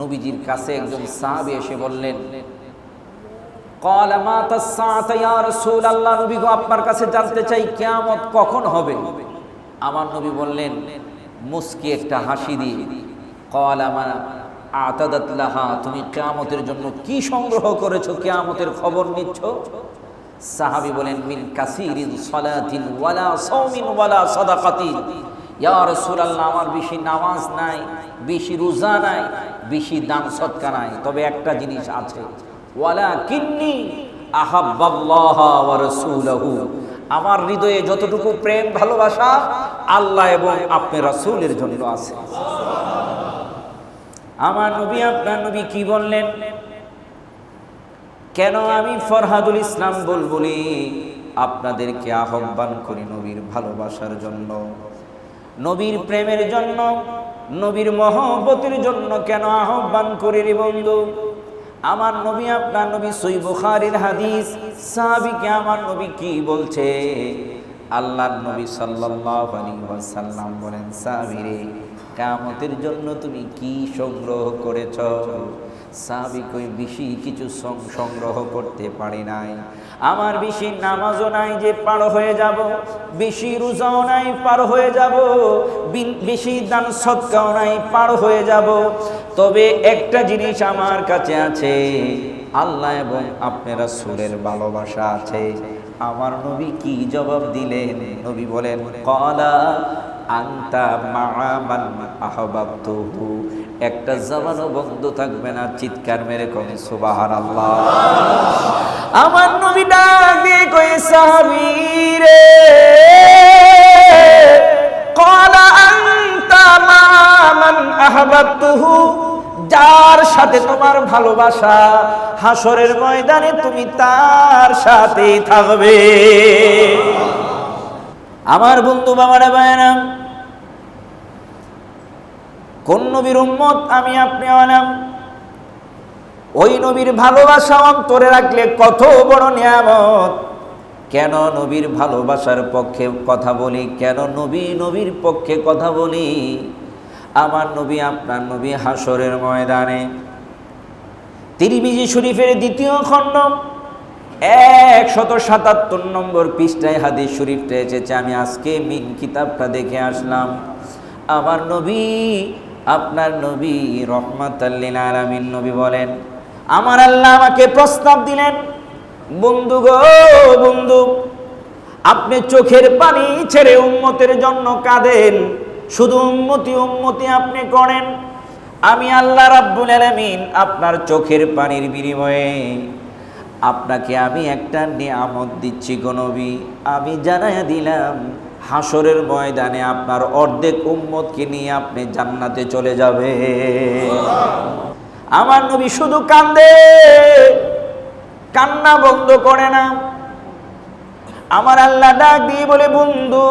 নবীজির কাছে একজন সাহাবি এসে বললেন আপনার কাছে জানতে চাই কেয়ামত কখন হবে? আমার নবী বললেন, মুস্কি একটা হাসি দিয়ে তুমি কেয়ামতের জন্য কি সংগ্রহ করেছ, কেয়ামতের খবর নিচ্ছ? সাহাবি বলেন, মিন ওয়ালা ইয়া আমার বেশি নামাজ নাই, বেশি রোজা নাই বেশি দান সৎকা নাই, তবে একটা জিনিস আছে। ওয়ালা কিন্নি আমার হৃদয়ে যতটুকু প্রেম, ভালোবাসা, আল্লাহ এবং আপনি রাসূলের জন্য আছে। আমার নবী, আপনার নবী কি বললেন? কেন আমি ফরহাদুল ইসলাম বলবলি আপনাদেরকে আহ্বান করি নবীর ভালোবাসার জন্য, নবীর প্রেমের জন্য। নবীর মহব্বতের জন্য কেন আহ্বান করে রে বন্ধু? আমার নবী আপনার নবী সই বুখারের হাদিস। সাহাবিকে আমার নবী কি বলছে? আল্লাহর নবী সাল্লাল্লাহু ওয়াসাল্লাম বলেন সাহাবীরে কামতের জন্য তুমি কি সংগ্রহ করেছ? সাহাবি কই বেশি কিছু সংগ্রহ করতে পারি নাই। আমার বেশি নামাজও নাই যে পার হয়ে যাব বেশি রোজাও নাই পার হয়ে যাব বেশি দান সৎকাও নাই পার হয়ে যাব। তবে একটা জিনিস আমার কাছে আছে, আল্লাহ এবং আপনারা সুরের ভালোবাসা আছে। আমার নবী কি জবাব দিলেন? নবী বলেন, কলা আন্তা মামান আহবাবতুহু। একটা জবানও বন্ধ থাকবে না, চিৎকার মেরে কমে সুবাহান আল্লাহ আমার নবী ডাক দিয়ে কই সাহাবী রে। কলা আন্তা মামান আহবাবতুহু। যার সাথে তোমার ভালোবাসা হাসরের ময়দানে তুমি তার সাথেই থাকবে। আমার বন্ধু বাবারা বায়নাম কোন নবীর উম্মত আমি আপনি আনাম ওই নবীর ভালোবাসা অন্তরে রাখলে কত বড় নিয়ামত। কেন নবীর ভালোবাসার পক্ষে কথা বলি? কেন নবী নবীর পক্ষে কথা বলি? আমার নবী আপনার নবী হাসরের ময়দানে। তিরিমিজি শরীফের দ্বিতীয় খণ্ড, একশত সাতাত্তর নম্বর পৃষ্ঠায় হাদিস শরীফটা এসেছে। আমি আজকে মিন কিতাবটা দেখে আসলাম। আমার নবী আপনার নবী রহমাতাল্লিল আলামিন নবী বলেন, আমার আল্লাহ আমাকে প্রস্তাব দিলেন, বন্ধু গো বন্ধু, আপনি চোখের পানি ছেড়ে উম্মতের জন্য কাঁদেন, শুধু উম্মতি উম্মতি আপনি করেন। আমি আল্লাহ রাব্বুল আলামিন আপনার চোখের পানির বিনিময়ে আপনাকে আমি একটা নিয়ামত দিচ্ছি গো আমি জানাইয়া দিলাম হাসরের ময়দানে আপনার অর্ধেক উম্মতকে নিয়ে আপনি জান্নাতে চলে যাবে আমার নবী শুধু কান্দে, কান্না বন্ধ করে না। আমার আল্লাহ ডাক দিয়ে বলে, বন্ধু,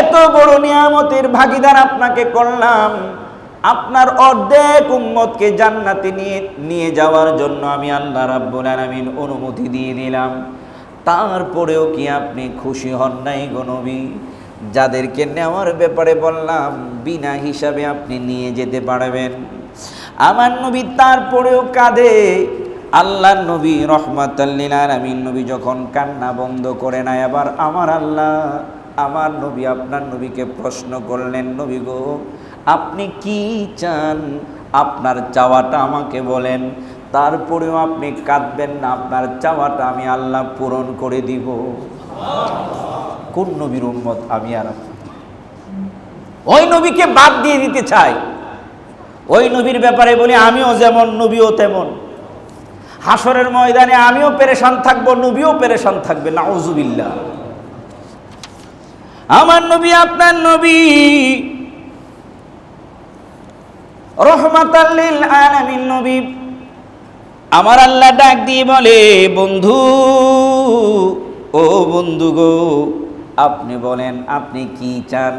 এত বড় নিয়ামতের ভাগিদার আপনাকে করলাম। আপনার অর্ধেক উম্মতকে জান্নাতে নিয়ে নিয়ে যাওয়ার জন্য আমি আল্লাহ রাব্বুল আলামিন অনুমতি দিয়ে দিলাম। তারপরেও কি আপনি খুশি হন নাই গো নবী? যাদেরকে নেওয়ার ব্যাপারে বললাম, বিনা হিসাবে আপনি নিয়ে যেতে পারবেন। আমার নবী তারপরেও কাঁদে। আল্লাহ নবী রহমাতাল্লিল আলামিন নবী যখন কান্না বন্ধ করে নাই আবার আমার আল্লাহ, আমার নবী আপনার নবীকে প্রশ্ন করলেন, নবী গো, আপনি কি চান? আপনার চাওয়াটা আমাকে বলেন। তারপরেও আপনি কাঁদবেন না, আপনার চাওয়াটা আমি আল্লাহ পূরণ করে দিব। কোন নবীর উম্মত আমি আর? ওই নবীকে বাদ দিয়ে দিতে চাই। ওই নবীর ব্যাপারে বলি, আমিও যেমন, নবীও তেমন। হাসরের ময়দানে আমিও পেরেশান থাকব, নবীও পেরেশান থাকবে, নাউজুবিল্লাহ। আমার নবী, আপনার নবী। রহমাতাল্লিল আলামিন নবী। আমার আল্লাহ ডাক দিয়ে বলে, বন্ধু, ও বন্ধু গো, আপনি বলেন, আপনি কি চান?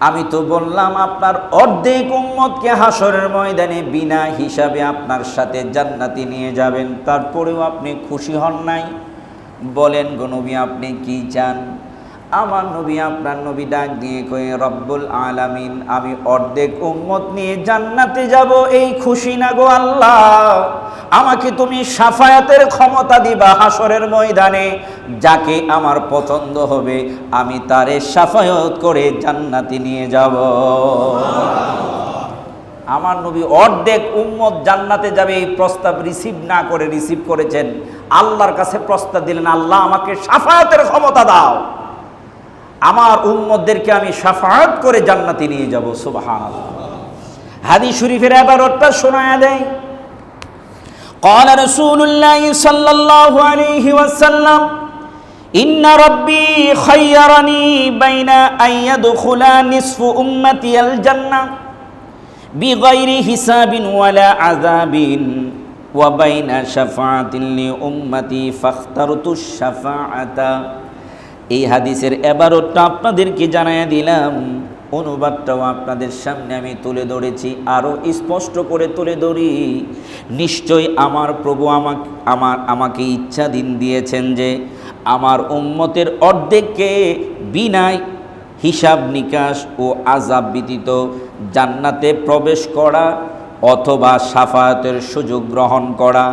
আমি তো বললাম, আপনার অর্ধেক উম্মতকে হাসরের ময়দানে বিনা হিসাবে আপনার সাথে জান্নাতি নিয়ে যাবেন। তারপরেও আপনি খুশি হন নাই? বলেন গনবী আপনি কি চান? আমার নবী, আপনার নবী ডাক দিয়ে কয়ে, রব্বুল আলামিন, আমি অর্ধেক উম্মত নিয়ে জান্নাতে যাব, এই খুশি না গো আল্লাহ? আমাকে তুমি সাফায়াতের ক্ষমতা দিবা হাসরের ময়দানে। যাকে আমার পছন্দ হবে, আমি তারে সাফায়াত করে জান্নাতে নিয়ে যাব। আমার নবী অর্ধেক উম্মত জান্নাতে যাবে, এই প্রস্তাব রিসিভ না করে রিসিভ করেছেন। আল্লাহর কাছে প্রস্তাব দিলেন, আল্লাহ, আমাকে সাফায়াতের ক্ষমতা দাও। আমার উম্মতদেরকে আমি সাফায়াত করে জান্নাতে নিয়ে যাব সুবহান হাদিস শরীফের এবারটা শোনায়া দেয় قال رسول الله صلى الله عليه وسلم إن ربي خيرني بين أن يدخل نصف أمتي الجنة بغير حساب ولا عذاب وبين شفاعة لأمتي فاخترت الشفاعة এই হাদিসের এবারটা আপনাদেরকে জানাইয়া দিলাম। অনুবাদটাও আপনাদের সামনে আমি তুলে ধরেছি আরও স্পষ্ট করে তুলে ধরি। নিশ্চয় আমার প্রভু আমাকে, আমার, আমাকে ইচ্ছা দিন দিয়েছেন যে আমার উম্মতের অর্ধেককে বিনায় হিসাব নিকাশ ও আজাব ব্যতীত জান্নাতে প্রবেশ করা অথবা সাফায়াতের সুযোগ গ্রহণ করা।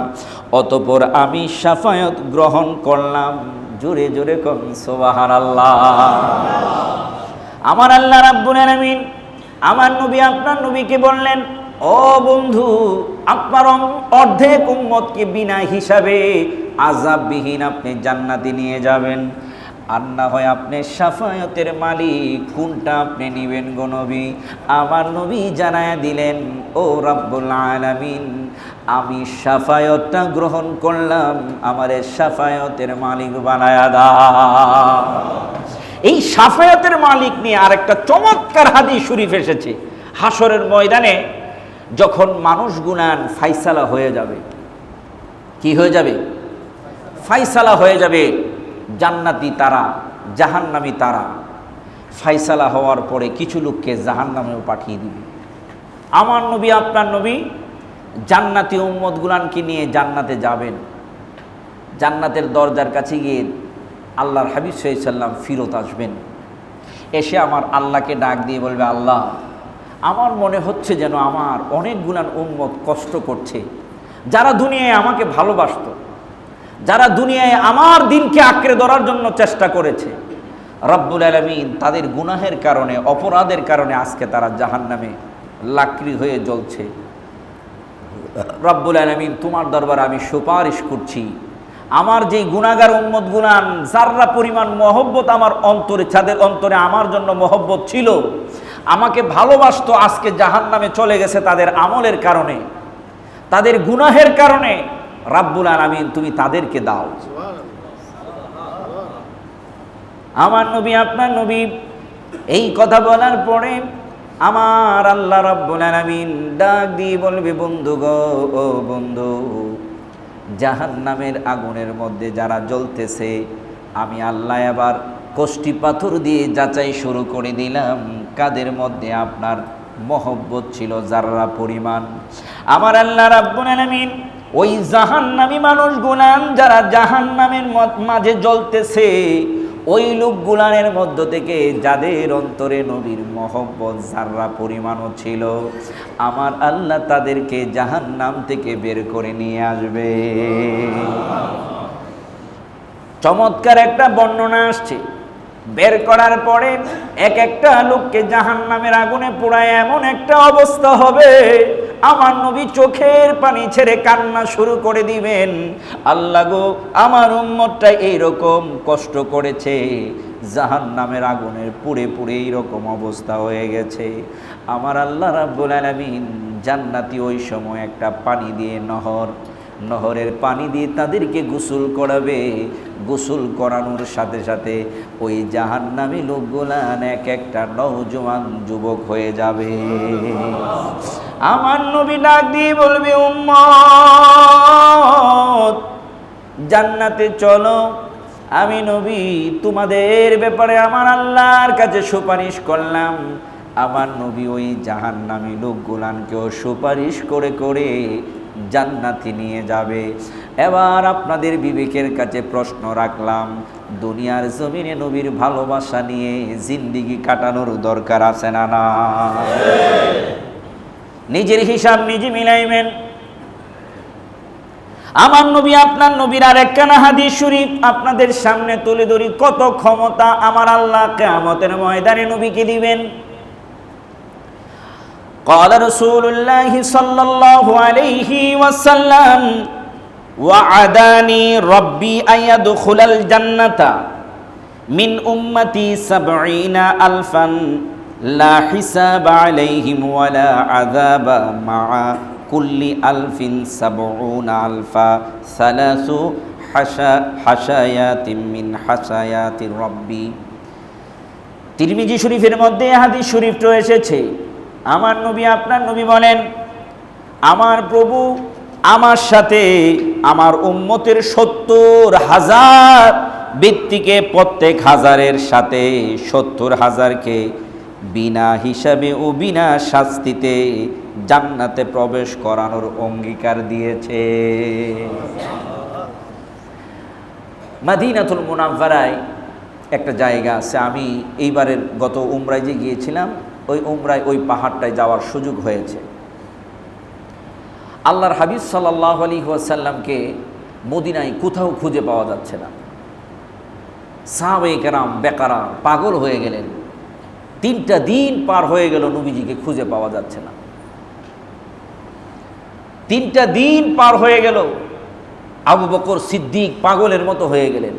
অতপর আমি সাফায়াত গ্রহণ করলাম। জোরে জোরে কম সোবাহার আল্লাহ আমার আল্লাহ রাব্বুল আলামিন আমার নবী, আপনার নবীকে বললেন, ও বন্ধু, আপনার অর্ধেক উম্মতকে বিনা হিসাবে আজাববিহীন আপনি জান্নাতে নিয়ে যাবেন। আর না হয় আপনি সাফায়তের মালিক, কোনটা আপনি নিবেন গো নবী? আমার নবী জানায় দিলেন, ও রাব্বুল আলামিন, আমি সাফায়তটা গ্রহণ করলাম, আমার সাফায়তের মালিক বানায়া দা এই সাফায়াতের মালিক নিয়ে আরেকটা চমৎকার হাদিস শরীফ এসেছে। হাসরের ময়দানে যখন মানুষ গুনান ফাইসালা হয়ে যাবে। কি হয়ে যাবে? ফাইসালা হয়ে যাবে। জান্নাতি তারা, জাহান্নামি তারা। ফাইসালা হওয়ার পরে কিছু লোককে জাহান্নামেও পাঠিয়ে দিবে। আমার নবী, আপনার নবী জান্নাতি উম্মত গুলানকে নিয়ে জান্নাতে যাবেন। জান্নাতের দরজার কাছে গিয়ে আল্লাহর হাবিব সাল্লাম ফিরত আসবেন। এসে আমার আল্লাহকে ডাক দিয়ে বলবে, আল্লাহ, আমার মনে হচ্ছে যেন আমার অনেক গুণান উম্মত কষ্ট করছে। যারা দুনিয়ায় আমাকে ভালোবাসতো যারা দুনিয়ায় আমার দিনকে আঁকড়ে ধরার জন্য চেষ্টা করেছে, রব্বুল আলমিন তাদের গুনাহের কারণে, অপরাধের কারণে আজকে তারা জাহান্নামে লাকড়ি হয়ে জ্বলছে। রব্বুল আলমিন, তোমার দরবার আমি সুপারিশ করছি, আমার যেই গুণাগার উম্মত গুণান যাররা পরিমাণ মহব্বত আমার অন্তরে ছাদের অন্তরে আমার জন্য মহব্বত ছিল, আমাকে ভালোবাসতো, আজকে জাহান নামে চলে গেছে তাদের আমলের কারণে, তাদের গুনাহের কারণে রাব্বুল আলমিন, তুমি তাদেরকে দাও। আমার নবী, আপনার নবী, এই কথা বলার পরে আমার আল্লাহ রাব্বুল আলামিন ডাক দিয়ে বলবে, বন্ধু গো, ও বন্ধু জাহান নামের আগুনের মধ্যে যারা জ্বলতেছে, আমি আল্লাহ আবার কষ্টি পাথর দিয়ে যাচাই শুরু করে দিলাম। কাদের মধ্যে আপনার মহব্বত ছিল? যারা পরিমাণ। আমার আল্লাহ রাব্বুল আলামিন ওই জাহান্নামী মানুষ গুলান যারা জাহান্নামের মাঝে জ্বলতেছে, ওই লোকগুলানের মধ্য থেকে যাদের অন্তরে নবীর মহব্বত যাররা পরিমাণও ছিল, আমার আল্লাহ তাদেরকে জাহান্নাম থেকে বের করে নিয়ে আসবে। চমৎকার একটা বর্ণনা আসছে। বের করার পরে এক একটা লোককে জাহান নামের আগুনে পোড়ায় এমন একটা অবস্থা হবে আমার নবী চোখের পানি ছেড়ে কান্না শুরু করে দিবেন। আল্লাহ গো, আমার উম্মতটা এইরকম কষ্ট করেছে জাহান নামের আগুনের পুড়ে পুড়ে এইরকম অবস্থা হয়ে গেছে। আমার আল্লাহ রাব্বুল আলামিন জান্নাতি ওই সময় একটা পানি দিয়ে নহর নহরের পানি দিয়ে তাদেরকে গোসল করাবে। গোসল করানোর সাথে সাথে ওই জাহান্নামী লোকগুলান এক একটা নওজোয়ান যুবক হয়ে যাবে। আমার নবী ডাক দিয়ে বলবে, উম্মত, জান্নাতে চলো। আমি নবী, তোমাদের ব্যাপারে আমার আল্লাহর কাছে সুপারিশ করলাম। আমার নবী ওই জাহান্নামী লোকগুলানকেও সুপারিশ করে করে জান্নাতি নিয়ে যাবে। এবার আপনাদের বিবেকের কাছে প্রশ্ন রাখলাম, দুনিয়ার জমিনে নবীর ভালোবাসা নিয়ে জিন্দিগি কাটানোর দরকার আছে না না? নিজের হিসাব নিজে মিলাইবেন। আমার নবী, আপনার নবীর আর একখানা হাদিস শরীফ আপনাদের সামনে তুলে ধরি, কত ক্ষমতা আমার আল্লাহ কেয়ামতের ময়দানে নবীকে দিবেন। قال رسول الله صلى الله عليه وسلم وعداني ربي أن يدخل الجنة من أمتي سبعين ألفا لا حساب عليهم ولا عذاب مع كل ألف سبعون ألفا ثلاث حشا حشايات من حشايات ربي তিরমিজি শরীফের মধ্যে হাদিস শরীফ এসেছে আমার নবী, আপনার নবী বলেন, আমার প্রভু আমার সাথে আমার উম্মতের সত্তর হাজার ব্যক্তিকে প্রত্যেক হাজারের সাথে সত্তর হাজারকে বিনা হিসাবে ও বিনা শাস্তিতে জান্নাতে প্রবেশ করানোর অঙ্গীকার দিয়েছে। মাদিনাতুল মুনাফারায় একটা জায়গা আছে। আমি এইবারের গত উমরায় যে গিয়েছিলাম ওই উমরায় ওই পাহাড়টায় যাওয়ার সুযোগ হয়েছে। আল্লাহর হাবিব সাল্লাহ আলী ওয়াসাল্লামকে মদিনায় কোথাও খুঁজে পাওয়া যাচ্ছে না। সাহাবে কেরাম, বেকারা, পাগল হয়ে গেলেন। তিনটা দিন পার হয়ে গেল নবীজিকে খুঁজে পাওয়া যাচ্ছে না। তিনটা দিন পার হয়ে গেল, আবু বকর সিদ্দিক পাগলের মতো হয়ে গেলেন।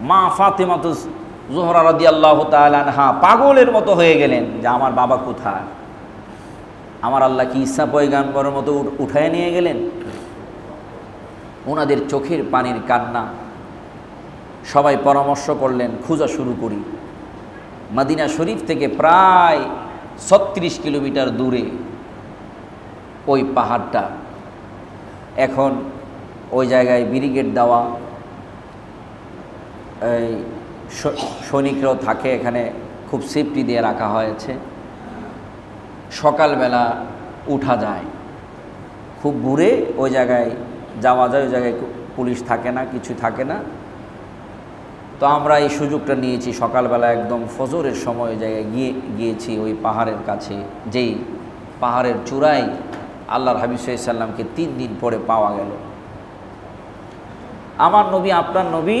মা ফাতেমাত জোহরা রদি আল্লাহ তালহা পাগলের মতো হয়ে গেলেন যে আমার বাবা কোথায়? আমার আল্লাহ কি ইসা পয়গাম্বরের মতো উঠায় নিয়ে গেলেন? ওনাদের চোখের পানির কান্না। সবাই পরামর্শ করলেন, খোঁজা শুরু করি। মাদিনা শরীফ থেকে প্রায় ছত্রিশ কিলোমিটার দূরে ওই পাহাড়টা। এখন ওই জায়গায় ব্যারিকেড দেওয়া সৈনিকরাও থাকে এখানে, খুব সেফটি দিয়ে রাখা হয়েছে। সকালবেলা উঠা যায়। খুব ভোরে ওই জায়গায় যাওয়া যায়, ওই জায়গায় পুলিশ থাকে না, কিছু থাকে না। তো আমরা এই সুযোগটা নিয়েছি, সকালবেলা একদম ফজরের সময় ওই জায়গায় গিয়ে, গিয়েছি ওই পাহাড়ের কাছে। যেই পাহাড়ের চূড়ায় আল্লাহর হাবিব সাল্লামকে তিন দিন পরে পাওয়া গেল। আমার নবী, আপনার নবী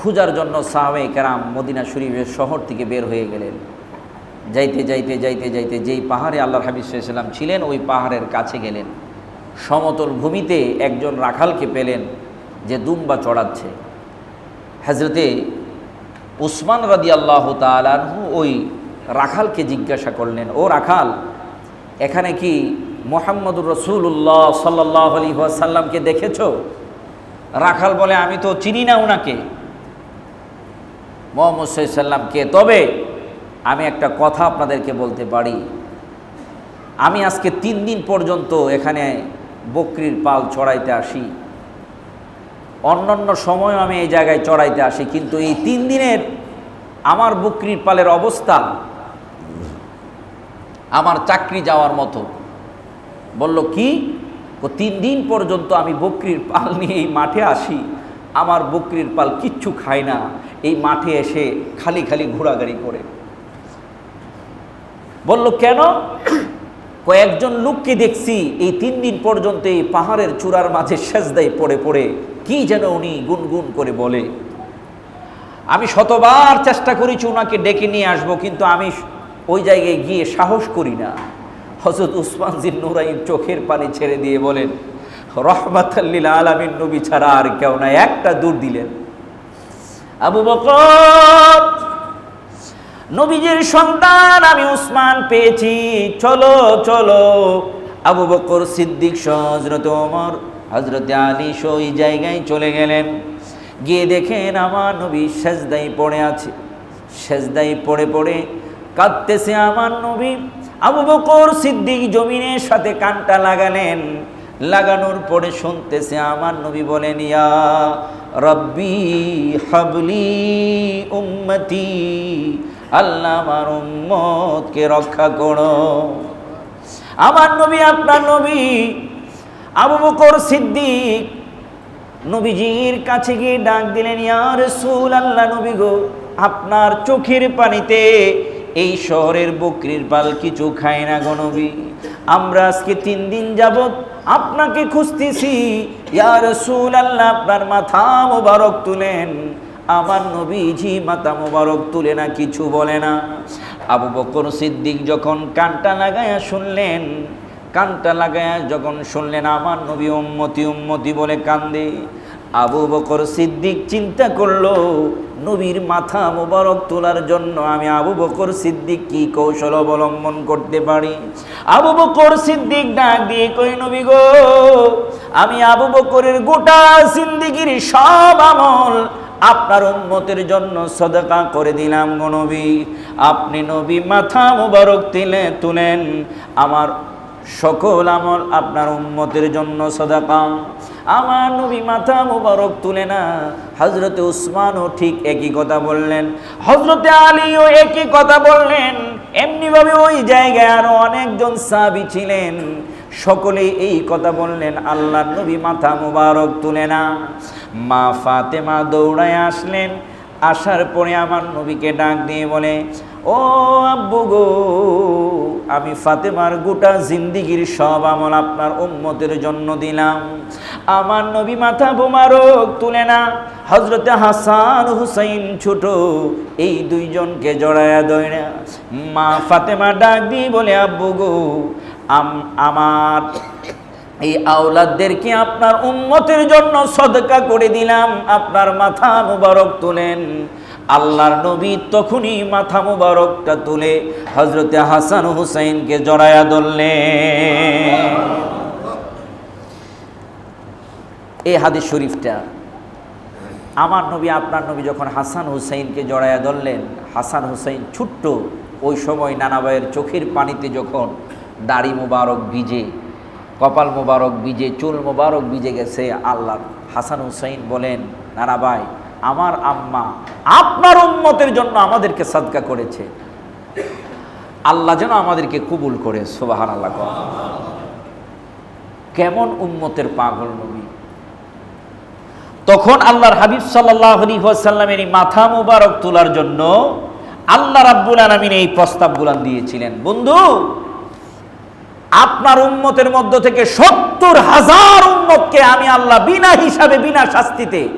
খুঁজার জন্য সাহাবে কেরাম মদিনা শরীফের শহর থেকে বের হয়ে গেলেন। যাইতে যাইতে যাইতে যাইতে যেই পাহাড়ে আল্লাহর হাবিব সাল্লাম ছিলেন, ওই পাহাড়ের কাছে গেলেন। সমতল ভূমিতে একজন রাখালকে পেলেন যে দুম্বা চড়াচ্ছে। হজরতে উসমান রাদি আল্লাহ তালানহু ওই রাখালকে জিজ্ঞাসা করলেন, ও রাখাল, এখানে কি মোহাম্মদুর রসুল্লাহ সাল্লাহ আলী সাল্লামকে দেখেছ? রাখাল বলে, আমি তো চিনি না ওনাকে মোহাম্মদ সাল্লামকে তবে আমি একটা কথা আপনাদেরকে বলতে পারি। আমি আজকে তিন দিন পর্যন্ত এখানে বকরির পাল চড়াইতে আসি। অন্যান্য সময়ও আমি এই জায়গায় চড়াইতে আসি, কিন্তু এই তিন দিনের আমার বকরির পালের অবস্থা, আমার চাকরি যাওয়ার মতো। বলল, কি? ও তিন দিন পর্যন্ত আমি বকরির পাল নিয়ে এই মাঠে আসি। আমার বকরির পাল কিচ্ছু খায় না। এই মাঠে এসে খালি খালি ঘোরাগাড়ি করে। বলল, কেন? কয়েকজন লোককে দেখছি এই তিন দিন পর্যন্ত এই পাহাড়ের চূড়ার মাঝে সেজদায় পড়ে পড়ে। কি যেন উনি গুনগুন করে বলে। আমি শতবার চেষ্টা করেছি ওনাকে ডেকে নিয়ে আসব, কিন্তু আমি ওই জায়গায় গিয়ে সাহস করি না। হজরত উসমান জিন নুরাইন চোখের পানি ছেড়ে দিয়ে বলেন রহমাতাল্লিল আলামিন নবী ছাড়া আর কেউ না, একটা দূর দিলেন। আবু বকর, নবীজির সন্তান আমি উসমান পেয়েছি। চলো চলো। আবু বকর সিদ্দিক হজরত ওমর হজরত আলী সহ ওই জায়গায় চলে গেলেন। গিয়ে দেখেন আমার নবী সেজদাই পড়ে আছে। সেজদাই পড়ে পড়ে কাঁদতেছে আমার নবী। আবু বকর সিদ্দিক জমিনের সাথে কানটা লাগালেন। লাগানোর পরে শুনতেছে আমার নবী বলেন, ইয়া রব্বি হাবলি উম্মতি, আল্লাহ আমার উম্মতকে রক্ষা করো। আমার নবী, আপনার নবী, আবু বকর সিদ্দিক নবীজির কাছে গিয়ে ডাক দিলেন ইয়ার সুল আল্লাহ নবী গো, আপনার চোখের পানিতে এই শহরের বকরির পাল কিছু খায় না গো নবী। আমরা আজকে তিন দিন যাবত আপনাকে খুঁজতেছি। ইয়ার সুল আল্লাহ আপনার মাথা মোবারক তুলেন। আমার নবীজি মাথা মোবারক তুলে না, কিছু বলে না। আবু বকর সিদ্দিক যখন কানটা লাগায়া শুনলেন, কানটা লাগায়া যখন শুনলেন, আমার নবী উম্মতি উম্মতি বলে কান্দে। আবু বকর সিদ্দিক চিন্তা করল, নবীর মাথা মোবারক তোলার জন্য আমি আবু বকর সিদ্দিক কি কৌশল অবলম্বন করতে পারি? আবু বকর সিদ্দিক ডাক দিয়ে কই নবী গো, আমি আবু বকরের গোটা সিন্দিগির সব আমল আপনার উম্মতের জন্য সদকা করে দিলাম গো নবী। আপনি নবী মাথা মোবারক তিলে তুলেন, আমার সকল আমল আপনার উম্মতের জন্য সদাকা। আমার নবী মাথা মুবারক তুলে না হজরতে উসমানও ঠিক একই কথা বললেন। হজরতে আলীও একই কথা বললেন। এমনিভাবে ওই জায়গায় আরও অনেকজন সাবি ছিলেন। সকলে এই কথা বললেন, আল্লাহ নবী মাথা মুবারক তুলে না। মা ফাতেমা দৌড়ায় আসলেন। আসার পরে আমার নবীকে ডাক দিয়ে বলে, ও আব্বু গো আমি ফাতেমার গোটা জিন্দিগির সব আমল আপনার উম্মতের জন্য দিলাম। আমার নবী মাথা বোমারক তুলে না। হজরতে হাসান হুসাইন ছোট, এই দুইজনকে জড়ায়া দয় না। মা ফাতেমা ডাক দিয়ে বলে, আব্বু গো, আম- আমার এই আওলাদদেরকে আপনার উন্মতের জন্য সদকা করে দিলাম। আপনার মাথা মুবারক তুলেন। আল্লাহর নবী তখনই মাথা মুবারকটা তুলে হজরতে হাসান হুসাইনকে জড়ায়া ধরলেন। এই হাদিস শরীফটা, আমার নবী, আপনার নবী যখন হাসান হুসাইনকে জড়ায়া ধরলেন, হাসান হুসাইন ছোট্ট ওই সময় নানাবাইয়ের চোখের পানিতে যখন দাড়ি মোবারক ভিজে, কপাল মোবারক ভিজে, চুল মোবারক ভিজে গেছে, আল্লাহ হাসান হুসাইন বলেন নানাবাই আমার আম্মা আপনার উম্মতের জন্য আমাদেরকে সাদকা করেছে। আল্লাহ যেন আমাদেরকে কবুল করে সোবাহান আল্লাহ। কেমন উম্মতের পাগল নবী। তখন আল্লাহর হাবিব সাল্লামের মাথা মুবারক তোলার জন্য আল্লাহ রাব্বুল আলমিন এই প্রস্তাব গুলান দিয়েছিলেন। বন্ধু, আপনার উন্মতের মধ্য থেকে সত্তর হাজার উন্মতকে আমি আল্লাহ বিনা হিসাবে, বিনা শাস্তিতে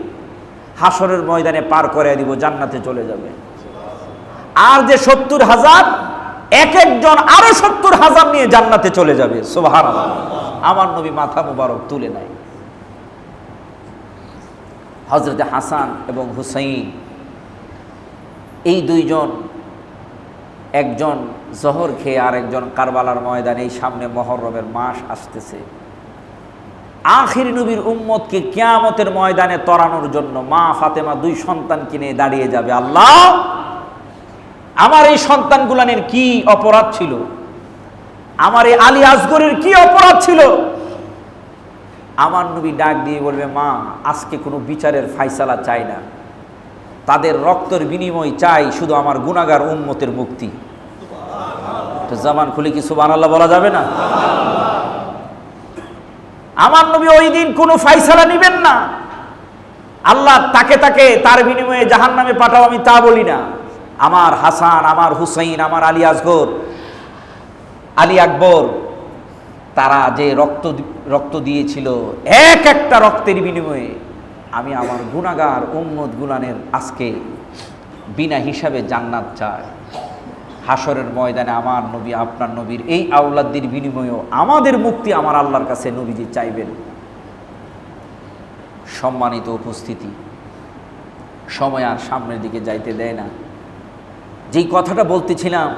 হাসরের ময়দানে পার করে দিব, জান্নাতে চলে যাবে। আর যে সত্তর হাজার, এক একজন আরও সত্তর হাজার নিয়ে জান্নাতে চলে যাবে। সোভার আমার নবী মাথা মুবারক তুলে নেয় হজরতে হাসান এবং হুসাইন, এই দুইজন, একজন জহর খেয়ে আর একজন কারবালার ময়দানে, এই সামনে মহরমের মাস আসতেছে। আখির নবীর উম্মতকে কেয়ামতের ময়দানে তরানোর জন্য মা ফাতেমা দুই সন্তান কিনে দাঁড়িয়ে যাবে। আল্লাহ, আমার এই সন্তানগুলানের কি অপরাধ ছিল? আমার এই আলী আসগরের কি অপরাধ ছিল? আমার নবী ডাক দিয়ে বলবে, মা, আজকে কোনো বিচারের ফাইসালা চাই না। তাদের রক্তের বিনিময় চাই শুধু আমার গুণাগার উন্মতের মুক্তি। তো জামান খুলে কি সুবান আল্লাহ বলা যাবে না? আমার নবী ওই দিন কোনো ফাইসালা নিবেন না। আল্লাহ তাকে তাকে তার বিনিময়ে জাহান নামে পাঠাও, আমি তা বলি না। আমার হাসান, আমার হুসাইন, আমার আলী আসগর আলী আকবর, তারা যে রক্ত রক্ত দিয়েছিল, এক একটা রক্তের বিনিময়ে আমি আমার গুণাগার উম্মত গুলানের আজকে বিনা হিসাবে জান্নাত চাই। হাসরের ময়দানে আমার নবী, আপনার নবীর এই আউলাদ্দির বিনিময়েও আমাদের মুক্তি আমার আল্লাহর কাছে নবীজি চাইবেন। সম্মানিত উপস্থিতি, সময় আর সামনের দিকে যাইতে দেয় না। যেই কথাটা বলতেছিলাম,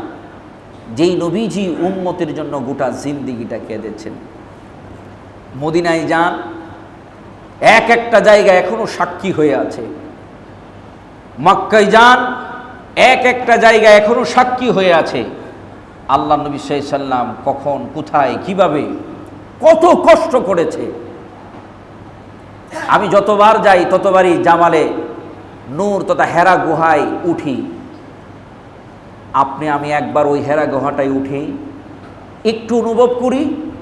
যেই নবীজি উম্মতের জন্য গোটা জিন্দিগিটা কেঁদেছেন। মদিনায় যান, এক একটা জায়গা এখনও সাক্ষী হয়ে আছে। মক্কায় যান এক একটা জায়গা এখনও সাক্ষী হয়ে আছে। আল্লাহ নবী সাল্লাম কখন, কোথায়, কীভাবে, কত কষ্ট করেছে। আমি যতবার যাই, ততবারই জামালে নূর তথা হেরা গুহায় উঠি। আপনি, আমি একবার ওই হেরা গুহাটায় উঠি, একটু অনুভব করি,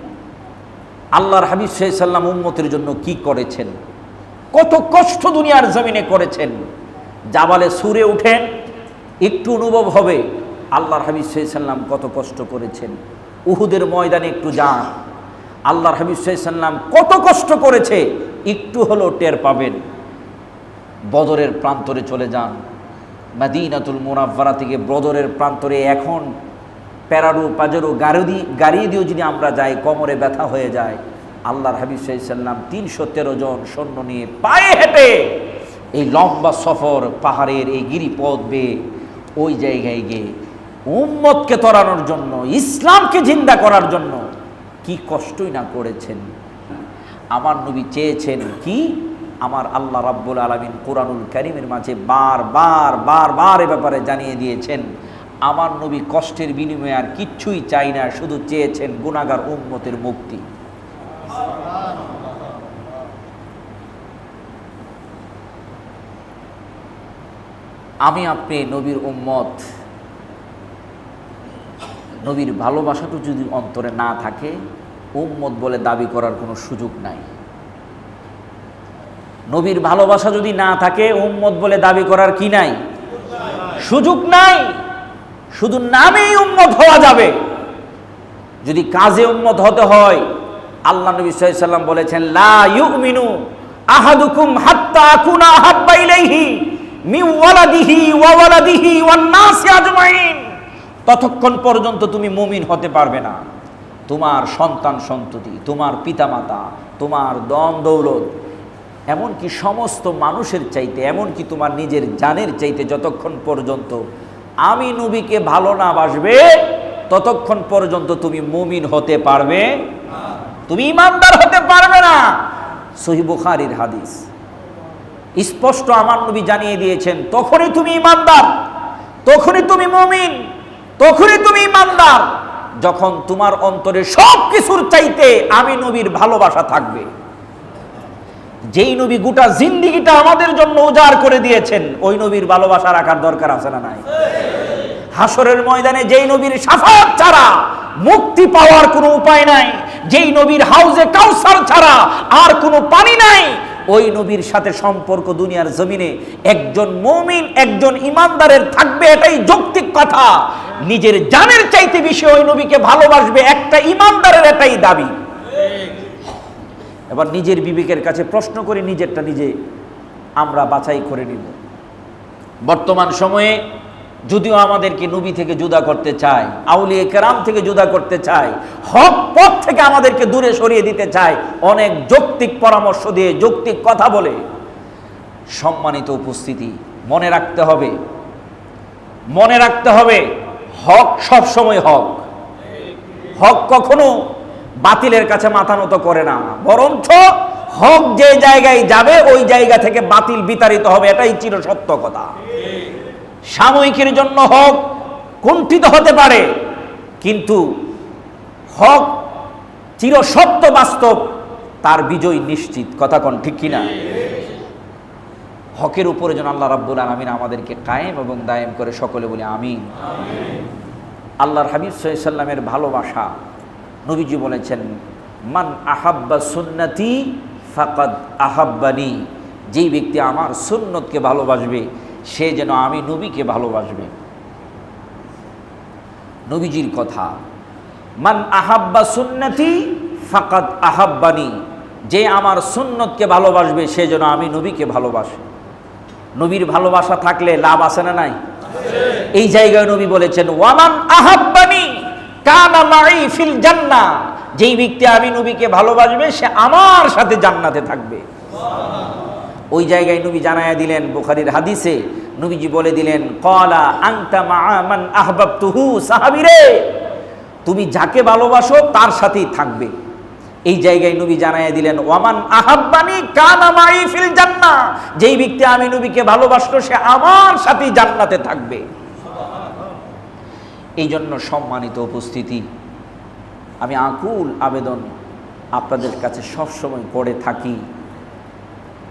আল্লাহর হাবিব সাল্লাম উম্মতের জন্য কি করেছেন। কত কষ্ট দুনিয়ার জমিনে করেছেন। জাবালে সুরে উঠেন একটু অনুভব হবে। আল্লাহর হাবিব সাল্লাম কত কষ্ট করেছেন। উহুদের ময়দানে একটু যান। আল্লাহর হাবিব সাল্লাম কত কষ্ট করেছে। একটু হলেও টের পাবেন। বদরের প্রান্তরে চলে যান। মাদিনাতুল মুনাফারা থেকে বদরের প্রান্তরে এখন প্যারারু পাজারু গাড়ি গাড়ি দিয়েও যদি আমরা যাই, কোমরে ব্যথা হয়ে যায়, আল্লাহর হাবিব সাল্লাম তিনশো তেরো জন সৈন্য নিয়ে পায়ে হেঁটে এই লম্বা সফর পাহাড়ের এই গিরিপথ বেয়ে ওই জায়গায় গিয়ে উম্মতকে তরানোর জন্য, ইসলামকে জিন্দা করার জন্য কি কষ্টই না করেছেন? আমার নবী চেয়েছেন কি? আমার আল্লাহ রাব্বুল আলমিন কোরআনুল করিমের মাঝে বার বার বার বার এ ব্যাপারে জানিয়ে দিয়েছেন, আমার নবী কষ্টের বিনিময়ে আর কিচ্ছুই চাই না, শুধু চেয়েছেন গুণাগার উম্মতের মুক্তি। আমি আপনি নবীর উম্মত। নবীর ভালোবাসাটা যদি অন্তরে না থাকে, উম্মত বলে দাবি করার কোনো সুযোগ নাই। নবীর ভালোবাসা যদি না থাকে, উম্মত বলে দাবি করার কি নাই? সুযোগ নাই। শুধু নামেই উম্মত হওয়া যাবে। যদি কাজে উম্মত হতে হয়, আল্লাহ নবী সাল্লাম বলেছেন, লা ইউমিনু আহাদুকুম হাত্তা আকুনা আহাব্বা ইলাইহি। ততক্ষণ পর্যন্ত তুমি মুমিন হতে পারবে না। তোমার সন্তান সন্ততি, তোমার পিতামাতা, তোমার দম দৌলত, এমনকি সমস্ত মানুষের চাইতে, এমনকি তোমার নিজের জানের চাইতে যতক্ষণ পর্যন্ত আমি নবীকে ভালো না বাসবে, ততক্ষণ পর্যন্ত তুমি মুমিন হতে পারবে তুমি ইমানদার হতে পারবে না। সহি বুখারির হাদিস। স্পষ্ট আমার নবী জানিয়ে দিয়েছেন, তখনই তুমি ইমানদার, তখনই তুমি মুমিন, তখনই তুমি ইমানদার, যখন তোমার অন্তরে সব কিছুর চাইতে আমি নবীর ভালোবাসা থাকবে। যেই নবী গোটা জিন্দিগিটা আমাদের জন্য উজাড় করে দিয়েছেন, ওই নবীর ভালোবাসা রাখার দরকার আছে না নাই? হাসরের ময়দানে যেই নবীর সাফাত ছাড়া, মুক্তি পাওয়ার কোনো উপায় নাই, যেই নবীর হাউজে কাউসার ছাড়া আর কোনো পানি নাই ওই নবীর সাথে সম্পর্ক দুনিয়ার জমিনে একজন মমিন, একজন ইমানদারের থাকবে এটাই যৌক্তিক কথা। নিজের জানের চাইতে বেশি ওই নবীকে ভালোবাসবে একটা ইমানদারের এটাই দাবি। এবার নিজের বিবেকের কাছে প্রশ্ন করে, নিজেরটা নিজে আমরা বাছাই করে নিব। বর্তমান সময়ে যদিও আমাদেরকে নবী থেকে জুদা করতে চায়, আউলিয়ে কেরাম থেকে জুদা করতে চায়, হক পথ থেকে আমাদেরকে দূরে সরিয়ে দিতে চায়, অনেক যৌক্তিক পরামর্শ দিয়ে যৌক্তিক কথা বলে সম্মানিত উপস্থিতি, মনে রাখতে হবে, মনে রাখতে হবে, হক সব সময় হক। হক কখনো বাতিলের কাছে মাথা নত করে না, বরঞ্চ হক যে জায়গায় যাবে, ওই জায়গা থেকে বাতিল বিতাড়িত হবে, এটাই চির সত্য কথা। সাময়িকের জন্য হক কুণ্ঠিত হতে পারে, কিন্তু হক চিরসত্য বাস্তব, তার বিজয় নিশ্চিত। কথা কোন ঠিক কিনা? হকের উপরে যেন আল্লাহ রাব্বুল আলমিন আমাদেরকে কায়েম এবং দায়েম করে, সকলে বলে আমিন। আল্লাহর হাবিব সাল্লামের ভালোবাসা নবীজি বলেছেন, মান আহাব্বা সুন্নতি ফাকাদ আহাব্বানি। যেই ব্যক্তি আমার সুন্নতকে ভালোবাসবে সে যেন আমি নবীকে ভালোবাসবে। নবীজির কথা, মান আহাব্বা সুন্নতি ফাকাদ আহাব্বানি। যে আমার সুন্নতকে ভালোবাসবে, সে যেন আমি নবীকে ভালোবাসি। নবীর ভালোবাসা থাকলে লাভ আছে না নাই? এই জায়গায় নবী বলেছেন, ওয়ামান আহাব্বানি কানা মাই ফিল জান্নাহ। যেই ব্যক্তি আমি নবীকে ভালোবাসবে, সে আমার সাথে জান্নাতে থাকবে। ওই জায়গায় নবী জানায়া দিলেন বুখারীর হাদিসে, নবীজি বলে দিলেন, কলা আংতা মান আহবাবতুহু সাহাবিরে। তুমি যাকে ভালোবাসো তার সাথেই থাকবে। এই জায়গায় নবী জানাইয়া দিলেন, ওয়ামান আহাব্বানি কানা মাই ফিল জান্নাহ। যেই ব্যক্তি আমি নবীকে ভালোবাসলো, সে আমার সাথেই জান্নাতে থাকবে। এই জন্য সম্মানিত উপস্থিতি, আমি আকুল আবেদন আপনাদের কাছে সবসময় করে থাকি।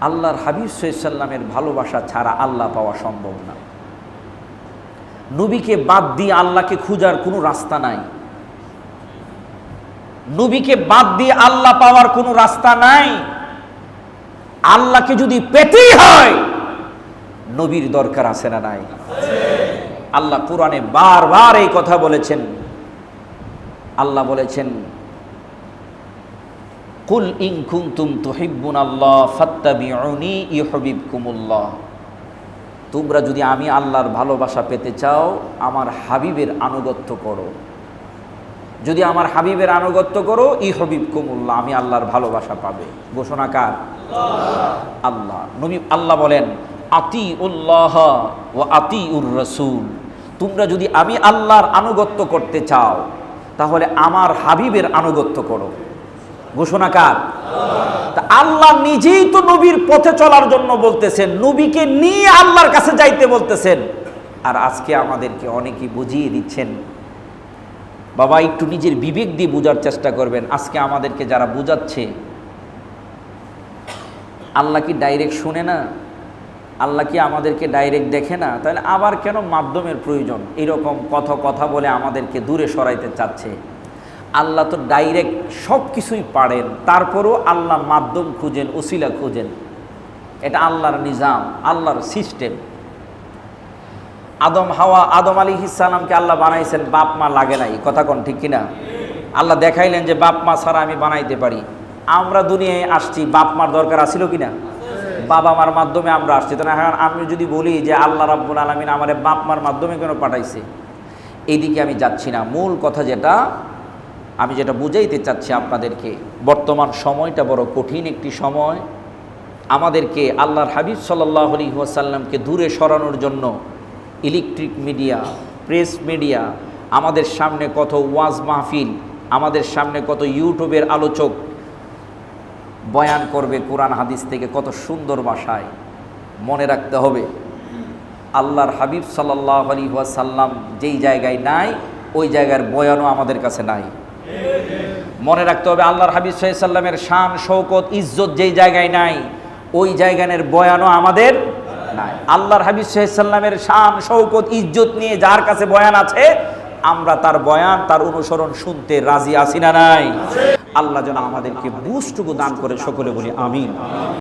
আল্লাহর হাবিব সাল্লামের ভালোবাসা ছাড়া আল্লাহ পাওয়া সম্ভব না। নবীকে বাদ দিয়ে আল্লাহকে খুঁজার কোনো রাস্তা নাই। নবীকে বাদ দিয়ে আল্লাহ পাওয়ার কোনো রাস্তা নাই। আল্লাহকে যদি পেতেই হয়, নবীর দরকার আছে না নাই? আল্লাহ কোরআনে বারবার এই কথা বলেছেন। আল্লাহ বলেছেন কুল ইন কুনতুম তুহিব্বুন আল্লাহ ফাত্তাবিউনি ইউহিব্বুকুমুল্লাহ। তোমরা যদি আমি আল্লাহর ভালোবাসা পেতে চাও, আমার হাবিবের আনুগত্য করো। যদি আমার হাবিবের আনুগত্য করো ই হবিব কুমুল্লাহ আমি আল্লাহর ভালোবাসা পাবে। ঘোষণা কার? আল্লাহ। নবী আল্লাহ বলেন আতি উল্লাহ ও আতি উর রসুল। তোমরা যদি আমি আল্লাহর আনুগত্য করতে চাও, তাহলে আমার হাবিবের আনুগত্য করো। ঘোষণা কার? আল্লাহ নিজেই তো নবীর পথে চলার জন্য বলতেছেন, নবীকে নিয়ে আল্লাহর কাছে যাইতে বলতেছেন। আর আজকে আমাদেরকে অনেকেই বুঝিয়ে দিচ্ছেন। বাবা, একটু নিজের বিবেক দিয়ে বোঝার চেষ্টা করবেন। আজকে আমাদেরকে যারা বোঝাচ্ছে, আল্লাহ কি ডাইরেক্ট শুনে না? আল্লাহ কি আমাদেরকে ডাইরেক্ট দেখে না? তাহলে আবার কেন মাধ্যমের প্রয়োজন? এরকম কথা কথা বলে আমাদেরকে দূরে সরাইতে চাচ্ছে। আল্লাহ তো ডাইরেক্ট সব কিছুই পারেন, তারপরও আল্লাহ মাধ্যম খুঁজেন, ওসিলা খুঁজেন। এটা আল্লাহর নিজাম, আল্লাহর সিস্টেম আদম, হাওয়া, আদম আলী ইসালামকে আল্লাহ বানাইছেন, বাপ মা লাগে নাই, কথা কোন ঠিক কিনা? আল্লাহ দেখাইলেন যে বাপ মা ছাড়া আমি বানাইতে পারি। আমরা দুনিয়ায় আসছি, বাপ মার দরকার আছিল কিনা? বাবা মার মাধ্যমে আমরা আসছি। তো না আমি যদি বলি যে আল্লাহ রাব্বুল আলমিন আমার বাপ মার মাধ্যমে কেন পাঠাইছে? এইদিকে আমি যাচ্ছি না। মূল কথা যেটা আমি যেটা বুঝাইতে চাচ্ছি আপনাদেরকে, বর্তমান সময়টা বড় কঠিন একটি সময়। আমাদেরকে আল্লাহর হাবিব সাল্লাহ আলী ওয়াসাল্লামকে দূরে সরানোর জন্য ইলেকট্রিক মিডিয়া, প্রেস মিডিয়া, আমাদের সামনে কত ওয়াজ মাহফিল, আমাদের সামনে কত ইউটিউবের আলোচক বয়ান করবে কোরআন হাদিস থেকে কত সুন্দর ভাষায়। মনে রাখতে হবে, আল্লাহর হাবিব সাল্লাহ আলী ওয়াসাল্লাম যেই জায়গায় নাই, ওই জায়গার বয়ানও আমাদের কাছে নাই। মনে রাখতে হবে আল্লাহর হাবিব সাল্লামের শান শৌকত ইজ্জত যেই জায়গায় নাই, ওই জায়গানের বয়ানও আমাদের নাই। আল্লাহর হাবিব সাল্লামের শান শৌকত ইজ্জত নিয়ে যার কাছে বয়ান আছে, আমরা তার বয়ান, তার অনুসরণ শুনতে রাজি আছি না নাই? আল্লাহ যেন আমাদেরকে বুঝটুকু দান করে, সকলে বলি আমিন।